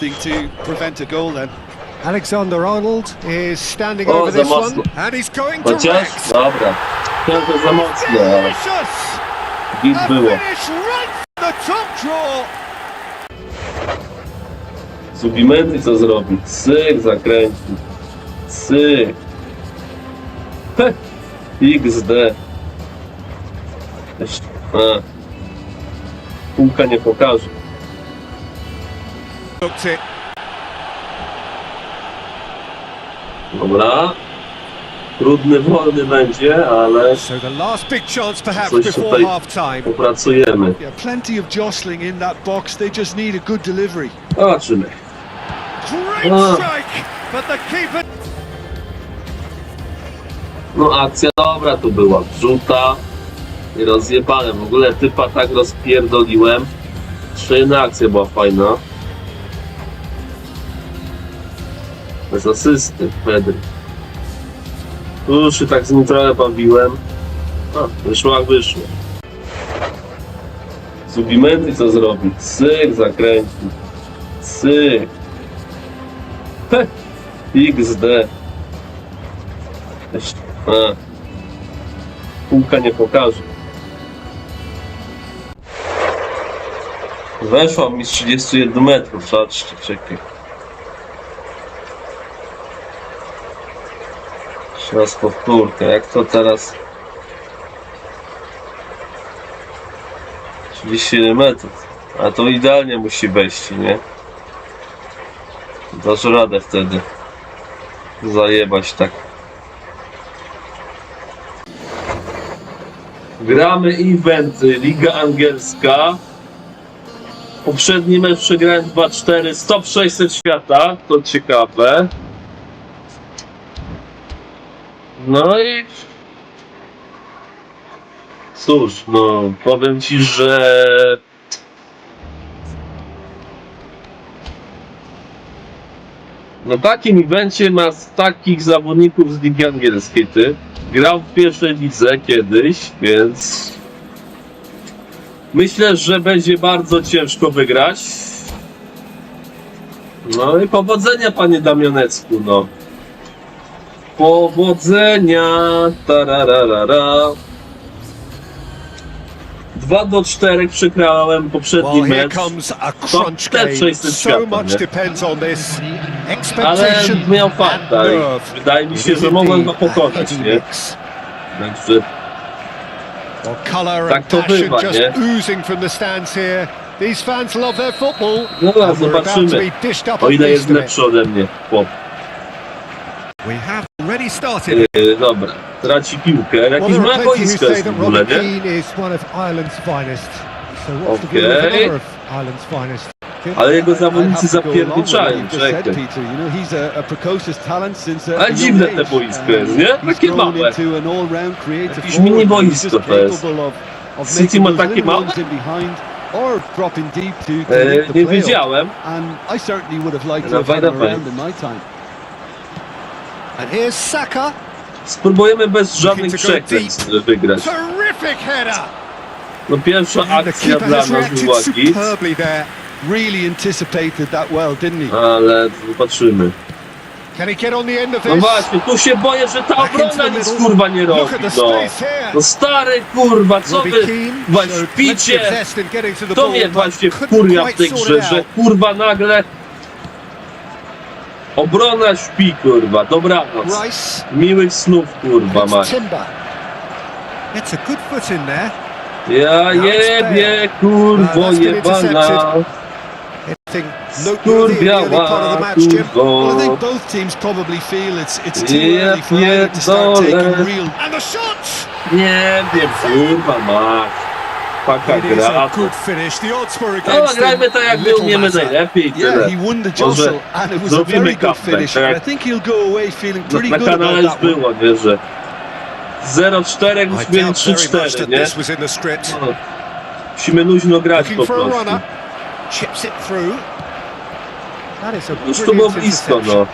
something to prevent a goal then. Alexander Arnold is standing O, over this mocno. one. And he's going to Chociaż, Rex. dobra. To za mocno, ale Delicious! git A było. finish right from the top draw. Subimenty co zrobi? Syk zakręcił. Syk. Heh. XD. Jeszcze- A. Półka nie pokaże. Looked it. Dobra. Trudny, wolny będzie, ale So the last big chance perhaps Coś before tutaj- half time. popracujemy. Yeah, plenty of jostling in that box. They just need a good delivery. Zobaczymy. Great Ah. strike, but the keeper No akcja dobra tu była. Wrzuta i rozjebane. W ogóle typa tak rozpierdoliłem. Jeszcze jedna akcja była fajna. Bez asysty. Tu już się tak z nim trochę bawiłem. A, wyszło jak wyszło. Subimenty co zrobi? Syk zakręcił. Syk. Heh. XD. A. Półka nie pokaże. Weszła mi z 31 metrów, patrzcie, czekaj. Jeszcze raz powtórkę, jak to teraz... 31 metrów. A to idealnie musi wejść, nie? Dasz radę wtedy. Zajebać tak. Gramy event Liga Angielska. Poprzedni mecz przegrałem 2-4, stop 600 świata, to ciekawe. No i cóż, no powiem ci, że na takim evencie ma z takich zawodników z Ligi Angielskiej ty. Grał w pierwszej lidze kiedyś, więc myślę, że będzie bardzo ciężko wygrać. No i powodzenia, panie Damianecku, no. Powodzenia, tarararara. 2 do 4 przegrałem poprzedni Well, here mecz, comes a To crunch game. 600 So świata, much nie? depends on this. ale Expectation miał and farta i nerve. wydaje mi się, że mogłem go pokonać, nie? Także Well, colour Tak and to passion bywa, just nie? oozing from the stands here. These fans love their football. No dobra, and we're about to zobaczymy. be dished up O ile jest lepszy ode mnie, chłop. We have already started. Yy, dobra, traci piłkę. Jakiś ma boisko jest w ogóle, nie? The finest? Ale jego zawodnicy zapierniczają, czekaj. Ale dziwne te boisko jest, nie? Takie małe. Jakieś mini boisko to jest. City ma takie małe? runs in behind or dropping deep to, And here's Saka. Spróbujemy bez żadnych przekleństw wygrać. Terrific header. No pierwsza akcja dla nas była git, superbly there. Really anticipated that well, didn't he? ale zobaczymy. Can he get on the end of No właśnie, tu się boję, że ta obrona nic kurwa nie robi, no. No stary kurwa, co wy in getting to mnie właśnie wkurwia w tej grze, że kurwa nagle obrona śpi kurwa, dobranoc. Rice. Miłych snów kurwa It's mać. Timber. Gets a good foot in there. Ja jebie kurwo been jebana. Anything noteworthy in the early part of the match, Jim? kurwo. Well, I think both teams probably feel it's it's too Ja early for to start taking pierdolę. real And the shot! Wiem kurwa mać. Is gra. a good finish. The odds were No grajmy him. tak jak my umiemy najlepiej i tyle. Może zrobimy comeback, tak jak feeling na, kanale już było, nie, że 0-4 I musimy mieli doubt very much 3-4, that nie? No, musimy luźno grać po prostu. a Już tu było blisko, no.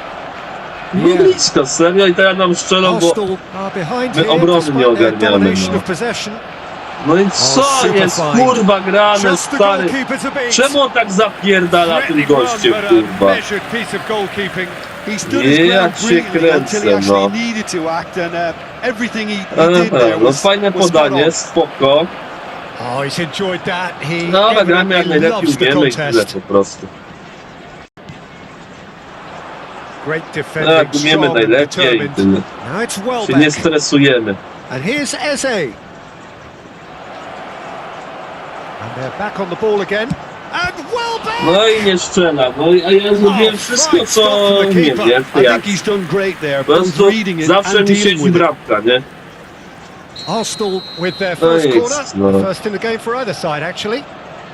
Było Yeah. blisko, serio i teraz nam strzelą, bo my obrony nie ogarniamy, no. No i co jest fine. kurwa grane stary? Czemu on tak zapierdala tym gościem kurwa? Nie, jak się kręcę, no. did Aha, there no fajne podanie, spoko. Oh, he's enjoyed that. He No, ale gramy jak najlepiej umiemy i tyle po prostu. Great Tak, defending, umiemy najlepiej i tyle. Się nie stresujemy. And here's Eze. And they're back on the ball again. And Welbeck! No i nie strzela. No i- a ja zrobiłem wszystko, co nie? W I tej think akcji. he's done great there, Po prostu zawsze mi siedzi bramka, nie? Arsenal with their No first corner. no. First in the game for either side, actually.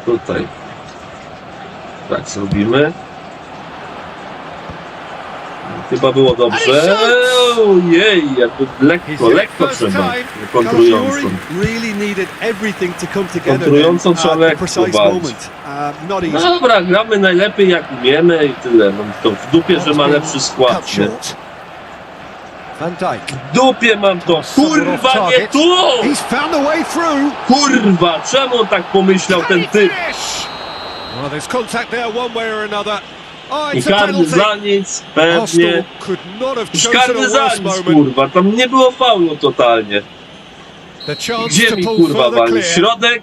Tutaj. Tak zrobimy. Chyba było dobrze. Ojej, jakby lekko, lekko trzeba. Kontrującą. Kontrującą trzeba lekko walczyć. Uh. No dobra, gramy najlepiej jak umiemy i tyle. No to w dupie, że ma lepszy skład, nie? W dupie mam to. Kurwa, nie tu! Kurwa, czemu on tak pomyślał ten typ? Well, there's contact there one way or another. I karny za nic, pewnie. Już chosen karny za nic, kurwa. Tam nie było faulu totalnie. Gdzie mi kurwa wali? Środek?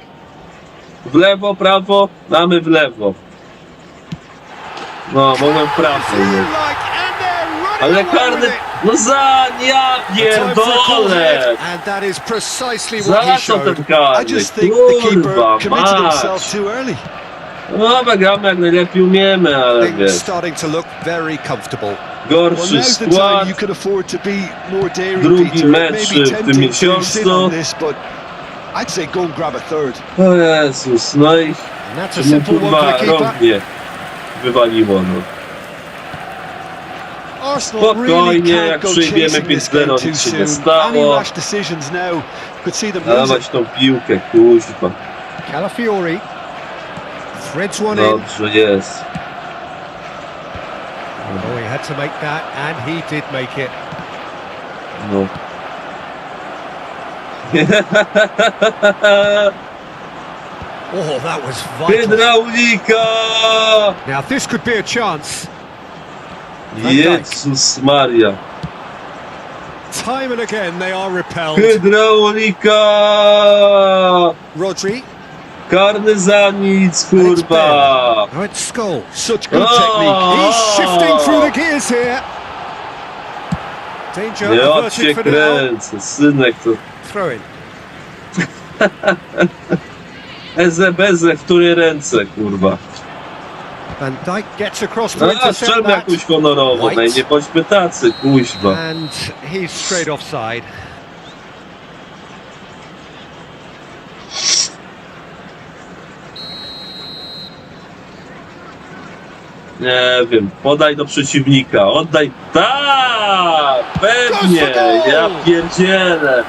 W lewo, prawo? Mamy w lewo. No, mogłem w prawo. Ale karny... No za... Ja pierdolę! Za co ten. I karny? Kurwa, mać! No dobra, gramy jak najlepiej umiemy, ale wiesz, gorszy skład. Drugi mecz w tym miesiącu. I'd say go and grab a third. O Jezus, no i mu kurwa the keeper. rąk nie wywaliło, no. Spokojnie, jak przyjmiemy chasing this game 5-0, too nic się nie stało. Dawać tą piłkę, kuźwa. Calafiori threads one in. Dobrze jest. Oh, he had to make that, and he did make it. No. Oh, that was vital. Now, this could be a chance. Jezus Maria. Time and again, they are repelled. Hydraulika! Rodri. Karny za nic, kurwa! Now it's Skull. Such good technique. He's shifting through the gears here. Danger Nie od averted się for now. kręcę, synek to... Throw in. W której ręce, kurwa. Van Dijk gets across to a intercept strzelmy that. jakąś honorową, White. i nie bądźmy tacy, kuźwa. And he's straight offside. Nie wiem, podaj do przeciwnika, oddaj... Tak! Pewnie! Ja pierdzielę!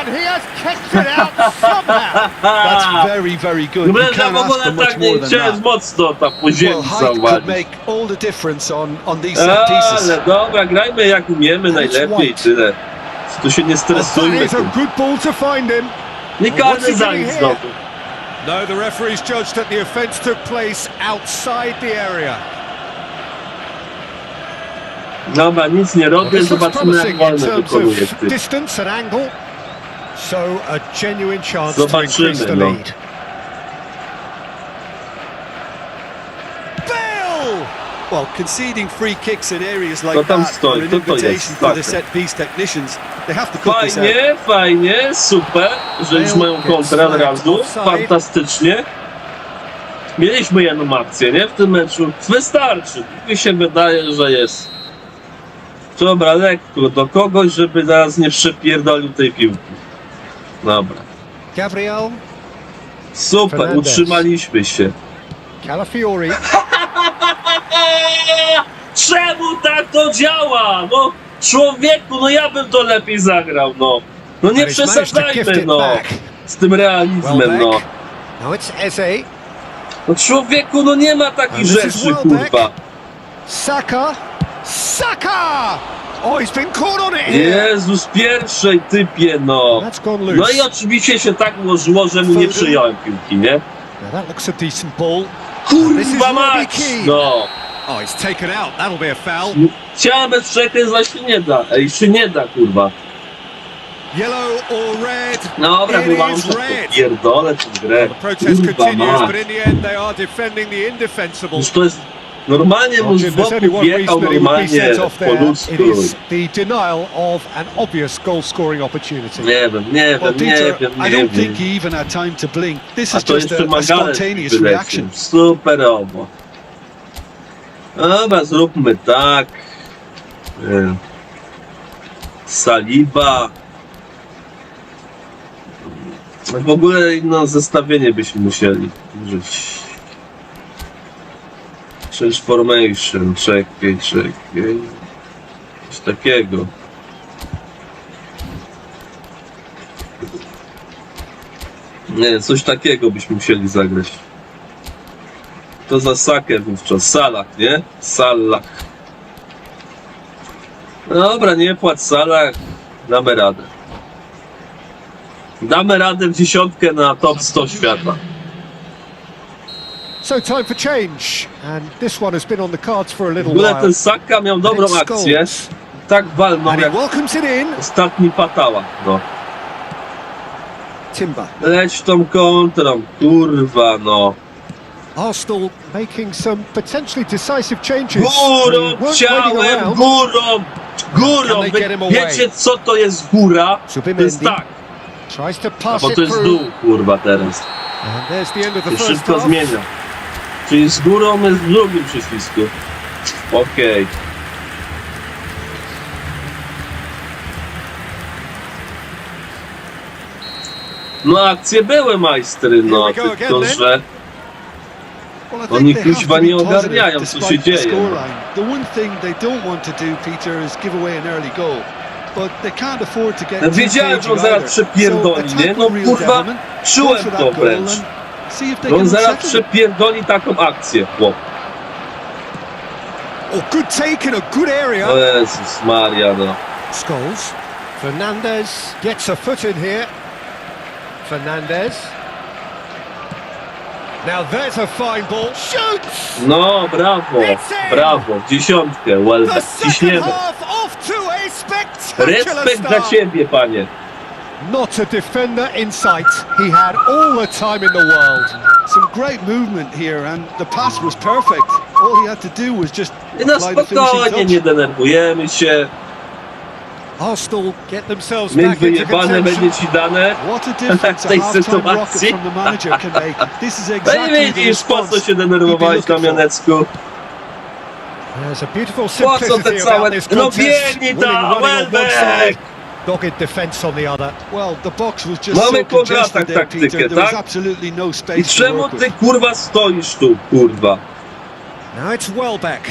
And he has kicked it out somehow. That's very, very good. You can't w ask ogóle for much tak nie more than that. mocno tam po Well, ziemi height could zauważyć. make all the difference on, on these set pieces. Ale dobra, grajmy jak umiemy najlepiej, tyle. Tu się nie stresujmy. a good ball to find him. Nie karny za nic znowu. No, the referee's judged that the offence took place outside the area. Dobra, nic nie robię, zobaczymy jak terms wykonuje to Zobaczymy, no. Well, conceding free kicks in areas like tam that stoi? are an invitation for the set piece technicians. They have to cut this. Fajnie, fajnie, super, że już mają kontrę od razu, fantastycznie. Mieliśmy jedną akcję, nie? W tym meczu. Wystarczy. Mi się wydaje, że jest. Dobra, lekko do kogoś, żeby zaraz nie przepierdolił tej piłki. Dobra. Gabriel Super, Fernandez. utrzymaliśmy się. Calafiori. Czemu tak to działa? No, człowieku, no ja bym to lepiej zagrał, no. No nie And he's managed to gift przesadzajmy, it no. back. Z tym realizmem, Welbeck. no. Now it's Eze. No człowieku, no nie ma takich rzeczy, Welbeck. kurwa. Saka. Saka! Oh, he's been caught on it here. Jezus, pierwszej typie, no. That's gone No i oczywiście się tak ułożyło, że mu nie przyjąłem piłki, nie? Now that looks a decent ball. This is Kurwa Robbie mać! Keane. No. Oh, he's taken out. That'll be a foul. Chciałem bez przekleństwa się nie da. Ej, się nie da, kurwa. Yellow or red? Dobra, It wyłączam is to. red. Pierdolę tę grę. The protest Kurwa continues, mać. but in the end they are defending the indefensible. Już to jest... Normalnie mu z boku be normalnie po ludzku. Nie wiem, nie wiem, nie wiem, nie wiem. A to jeszcze Magalec reaction. Super obo. Dobra, zróbmy tak. E, Saliba. W ogóle inne zestawienie byśmy musieli użyć. Change formation, czekaj, czekaj. Coś takiego. Nie, coś takiego byśmy musieli zagrać. To za Sakę wówczas. Salak, nie? Salak. Dobra, nie płacz Salak. Damy radę. Damy radę w dziesiątkę na top 100 świata. So time for change, and this one has been on the cards for a little while. ten Saka miał dobrą akcję. Tak walnął And jak he welcomes it in. ostatni patała. No. Timber. Leć tą kontrą, kurwa no. Arsenal making some potentially decisive changes. Górą Weren't waiting around. górą, górą. Can they get Wy, him away? wiecie co to jest góra? To Zubimendi jest tak, tries to a pass bo it to jest through. dół, kurwa teraz. And there's the end of the To first szybko half. zmienia. Czyli z górą jest w drugim przycisku. Okej. No akcje były majstry, no, tylko że Oni kuźwa nie ogarniają, co się dzieje. wiedziałem, że on zaraz przepierdoli, nie? No kurwa, czułem to wręcz. No on zaraz przepierdoli taką akcję, chłop. Oh, good take in a good area. O Jezus Maria, no. Scholes. Fernandez gets a foot in here. Fernandez. Now there's a fine ball. Shoots! No, brawo, brawo, dziesiątkę, well, The second ciśniemy. half off to a spectacular Respekt dla ciebie, panie. Not a defender in sight. He had all the time in the world. Some great movement here, and the pass was perfect. All he had to do was just I na spokojnie, nie denerwujemy się. Arsenal get themselves back into contention. będzie ci dane. What a difference tej a half-time rocket sytuacji. from the manager can make. This is No exactly i the widzisz, po co się denerwowałeś looking for. kamionecku? There's a beautiful Po co te całe... this No contest. biegnij Winning tam, running on one side, Welbeck! Dogged defence on the other. Well, the box was just Mamy so kontratak there, taktykę, Peter. Tak? absolutely no I space to czemu ty kurwa stoisz tu, kurwa? Now it's Welbeck.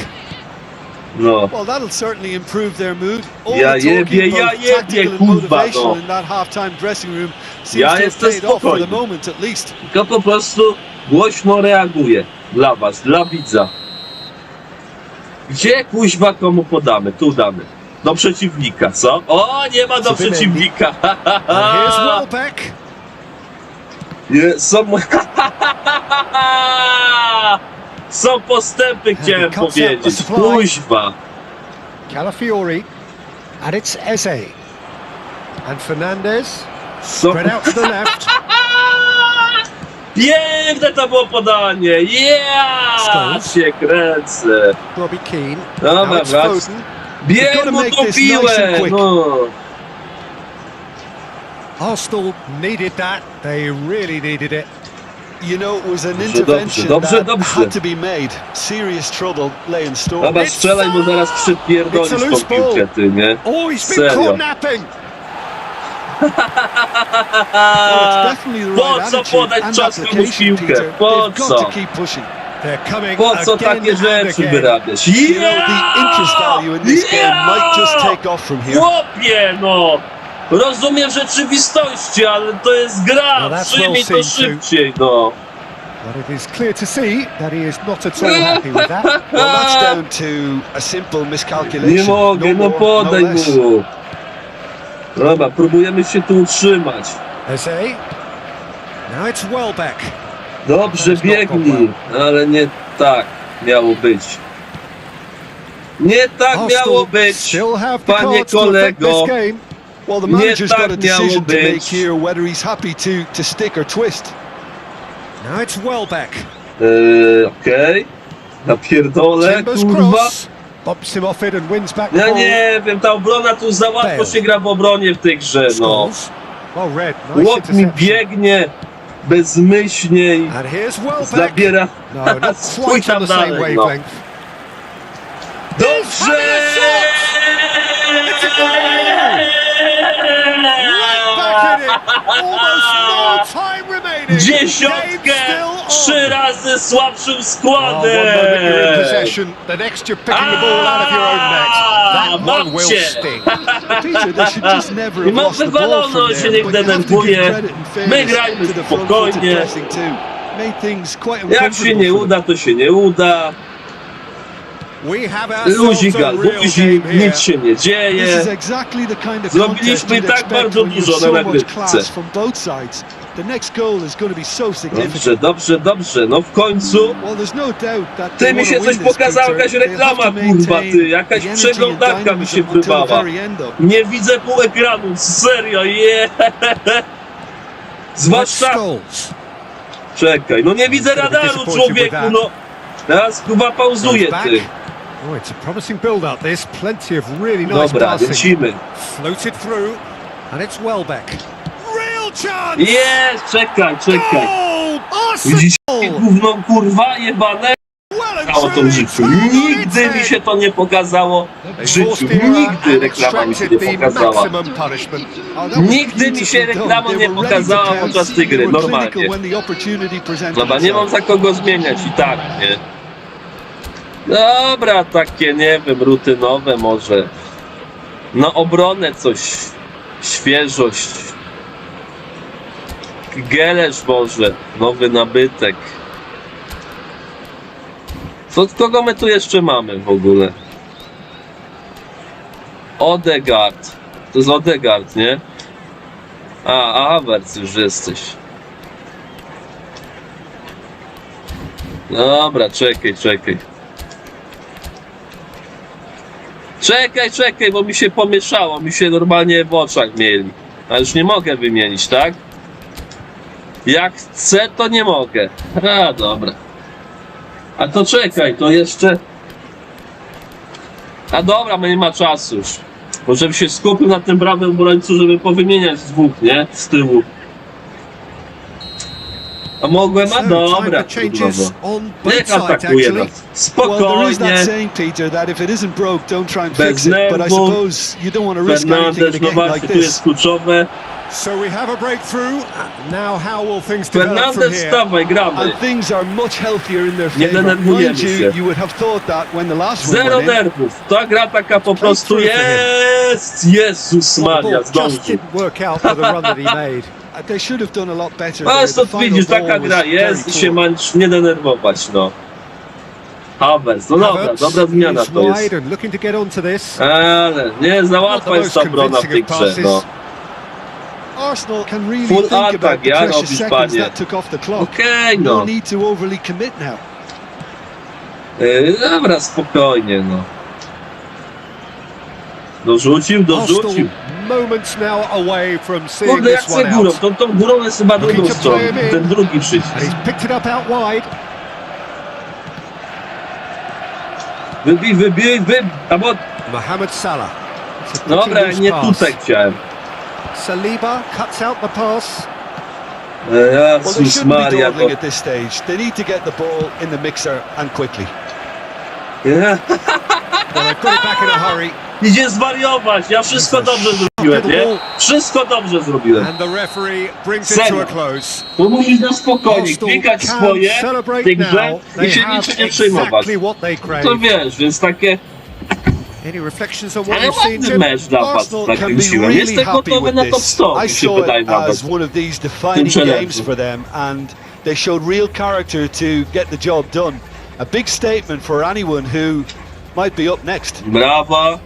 No. Well, that'll certainly improve their mood. All Ja the jebie, ja jebie, kurwa, no. in that half-time dressing room seems Ja to jestem for the spokojny. moment, at least. Tylko po prostu głośno reaguję. Dla was, dla widza. Gdzie kuźwa komu podamy? Tu damy. Do przeciwnika, co? O, nie ma do przeciwnika. Here's Welbeck. Nie, Są... Są postępy, chciałem powiedzieć. Kuźwa. Calafiori. And it's Eze. And Fernandez. Są... Spread out to the left. Piękne to było podanie! Yeah! Się kręcę. Robbie Keane. Dobra, now it's wrac- Foden. They've Bieg gotta make this nice and quick. No. Arsenal needed that. They really needed it. You know, it was an Dobrze, intervention dobrze, that dobrze. had to be made. Serious trouble lay in store. Dobra, It's strzelaj, bo zaraz It's przypierdolisz a tą loose ball. piłkę, ty, nie? Oh, he's been Serio. caught napping. Well, oh, it's definitely the Po right co attitude podać and czas komuś application, piłkę? Peter. Po They've got co? Po co takie rzeczy off from here. Chłopie, no! Rozumiem rzeczywistości, ale to jest gra! No, that's Przyjmij well to szybciej, no! But it is clear to see that he is not at all happy with that. Well, that's down to a simple miscalculation. Nie mogę, no more, podaj less. mu. Dobra, próbujemy się tu utrzymać. Now it's Welbeck. Dobrze, biegnij, ale nie tak miało być. Nie tak miało być, panie kolego. Well, the Nie manager's tak got a decision miało to make być. here whether he's happy to, to stick or twist. Now it's Welbeck. Eee, okej. Napierdolę, Timbers kurwa. cross. Bumps him off it and wins back the Ja nie wiem, ta obrona tu za łatwo się gra w obronie w tej grze, no. Chłop mi biegnie bezmyślnie i zabiera... No, on tam the same dalej, no. wavelength. Dobrze! Back in it. Almost no time Dziesiątkę! Trzy razy słabszym składem! one moment you're in possession, the next you're picking the ball out of your own net. That mam cię. I mam wywalono, się nie denerwuję. My grajmy spokojnie. Jak się nie uda, to się nie uda. A game here. nic się nie This dzieje. is exactly the kind of Zrobiliśmy tak bardzo dużo na nagrywce. Dobrze, dobrze, dobrze. No w końcu. No Ty mi się coś pokazała, jakaś reklama, kurwa, ty, jakaś przeglądarka mi się though. Nie widzę pół ekranu, serio, je. Zwłaszcza... Czekaj, no nie widzę radaru, człowieku, no. Teraz chyba back. ty. Oh, Dobra, lecimy. Floated through, and it's Welbeck. Jest, czekaj, czekaj. Widzicie, gówno, kurwa, jebane? W truly życiu. Nigdy mi się to nie pokazało w życiu. Nigdy reklama mi się nie pokazała. Nigdy mi się reklama nie pokazała podczas tej gry, normalnie. Dobra, nie mam za kogo zmieniać i tak, nie? Dobra, takie, nie wiem, rutynowe może. Na obronę coś. Świeżość. Gelesz może. Nowy nabytek. Co, kogo my tu jeszcze mamy w ogóle? Odegard. To jest Odegard, nie? A, Havertz już jesteś. Dobra, czekaj, czekaj. Czekaj, czekaj, bo mi się pomieszało, mi się normalnie w oczach mieli. A już nie mogę wymienić, tak? Jak chcę, to nie mogę. A, dobra. A to czekaj, to jeszcze... A dobra, bo nie ma czasu już. Może się skupił na tym prawym obrońcu, żeby powymieniać z dwóch, nie? Z tyłu. A mogłem? A dobra, Niech atakuje nas. Spokojnie. Bez nerwów. Fernandez, no właśnie, tu jest kluczowe. So we have a breakthrough. Now how will things develop from here? gramy. And things are much healthier in their Nie favour. denerwujemy Mind you, się. you would have thought that when the last one Zero went in. nerwów. Ta gra taka po prostu jest. Jezus the Maria, ball just zdążył. didn't work out for the run that he made. Uh, They should have done a lot better. A The final widzisz, ball taka was gra very jest i poor. się masz nie denerwować, no. Havertz, no dobra, Havertz dobra zmiana is to jest. and looking to get onto this. Ale nie za Not the łatwa jest ta obrona w tej of grze, no. Arsenal can really Full think about the ja precious robisz, seconds panie. that took off the clock. Okej, No no. need to overly commit now. Yy, dobra, spokojnie, no. Dorzucił, dorzucił. Arsenal moments now away from seeing Kurde, jak this se one górą, out. tą, tą górą jest chyba drugą stroną, ten drugi przycisk. He's picked it up out wide. Wybij, wybij, wybij, albo, Mohamed Salah. It's a pretty dobra, loose nie pass. tutaj chciałem. Saliba cuts out the pass. Well, they shouldn't be dawdling at this stage. They need to get the ball in the mixer and quickly. Yeah. Well, got it back in a hurry. Idzie zwariować, ja wszystko dobrze zrobiłem, nie? Wszystko dobrze zrobiłem. And the referee brings it to a close. To musisz na spokojnie klikać swoje w celebrate tej grze now. i się niczym nie przejmować. exactly what they crave. To wiesz, więc takie, Any reflections on what you've seen, Jim? mecz dla was Arsenal can be really Jestem happy gotowy with na top this. 100, I saw it as one of these defining games for them, and they showed real character to get the job done. A big statement for anyone who might be up next. Brawa.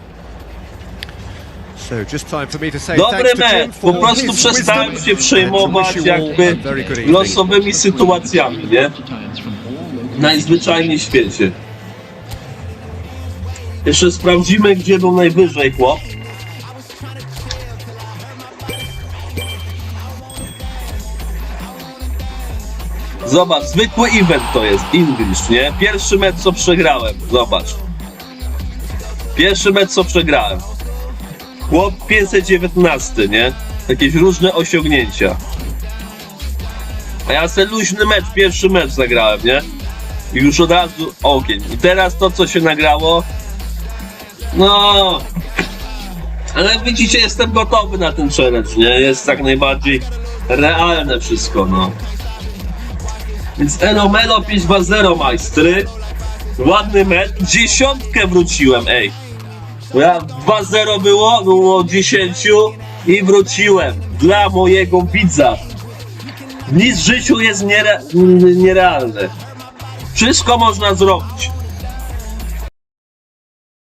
So just time for me to say Dobry thanks to Jim mecz. Po for prostu his przestałem wisdom się and przejmować wish you all jakby a very good evening. losowymi sytuacjami, nie? Najzwyczajniej w świecie. Jeszcze sprawdzimy, gdzie był najwyżej chłop. Zobacz, zwykły event to jest, English, nie? Pierwszy mecz, co przegrałem, zobacz. Pierwszy mecz, co przegrałem. Chłop 519, nie? Jakieś różne osiągnięcia. A ja sobie luźny mecz, pierwszy mecz zagrałem, nie? I już od razu ogień. I teraz to, co się nagrało, no... Ale widzicie, jestem gotowy na ten challenge, nie? Jest tak najbardziej realne wszystko, no. Więc Enomelo 5-2-0 majstry. Ładny mecz. Dziesiątkę wróciłem, ej. Bo ja 2-0 było, było 10 i wróciłem dla mojego widza. Nic w życiu jest niere, nierealne. Wszystko można zrobić.